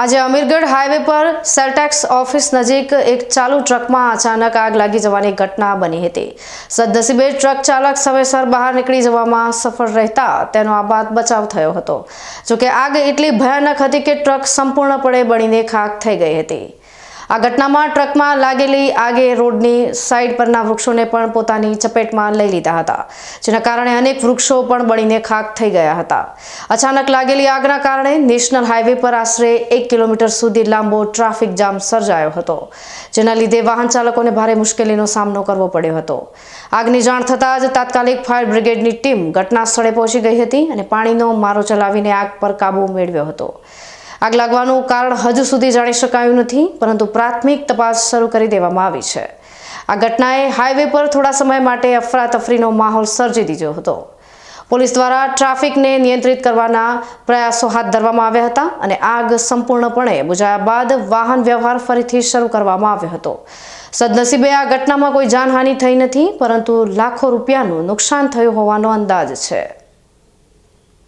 આજે અમીરગઢ હાઈવે પર સેલટેક્સ ઓફિસ નજીક એક ચાલુ ટ્રકમાં અચાનક આગ લાગી જવાની ઘટના બની હતી. સદનસીબે ટ્રક ચાલક સમયસર બહાર નીકળી જવામાં સફળ રહેતા તેનો આબાદ બચાવ થયો હતો. જોકે આગ એટલી ભયાનક હતી કે ટ્રક સંપૂર્ણપણે બળીને ખાક થઈ ગઈ હતી. આ ઘટનામાં ટ્રકમાં લાગેલી આગે રોડની સાઈડ પરના વૃક્ષોને પણ પોતાની ચપેટમાં લઈ લીધા હતા, જેના કારણે અનેક વૃક્ષો પણ બળીને ખાક થઈ ગયા હતા. અચાનક લાગેલી આગના કારણે નેશનલ હાઈવે પર આશરે એક કિલોમીટર સુધી લાંબો ટ્રાફિક જામ સર્જાયો હતો, જેના લીધે વાહન ચાલકોને ભારે મુશ્કેલીનો સામનો કરવો પડ્યો હતો. આગની જાણ થતાં જ તાત્કાલિક ફાયર બ્રિગેડની ટીમ ઘટના સ્થળે પહોંચી ગઈ હતી અને પાણીનો મારો ચલાવીને આગ પર કાબૂ મેળવ્યો હતો. આગ લાગવાનું કારણ હજુ સુધી જાણી શકાયું નથી, પરંતુ પ્રાથમિક તપાસ શરૂ કરી દેવામાં આવી છે. આ ઘટનાએ હાઈવે પર થોડા સમય માટે અફરાતફરીનો માહોલ સર્જી દીધો હતો. પોલીસ દ્વારા ટ્રાફિકને નિયંત્રિત કરવાના પ્રયાસો હાથ ધરવામાં આવ્યા હતા અને આગ સંપૂર્ણપણે બુઝાયા બાદ વાહન વ્યવહાર ફરીથી શરૂ કરવામાં આવ્યો હતો. સદનસીબે આ ઘટનામાં કોઈ જાનહાનિ થઈ નથી, પરંતુ લાખો રૂપિયાનું નુકસાન થયું હોવાનો અંદાજ છે.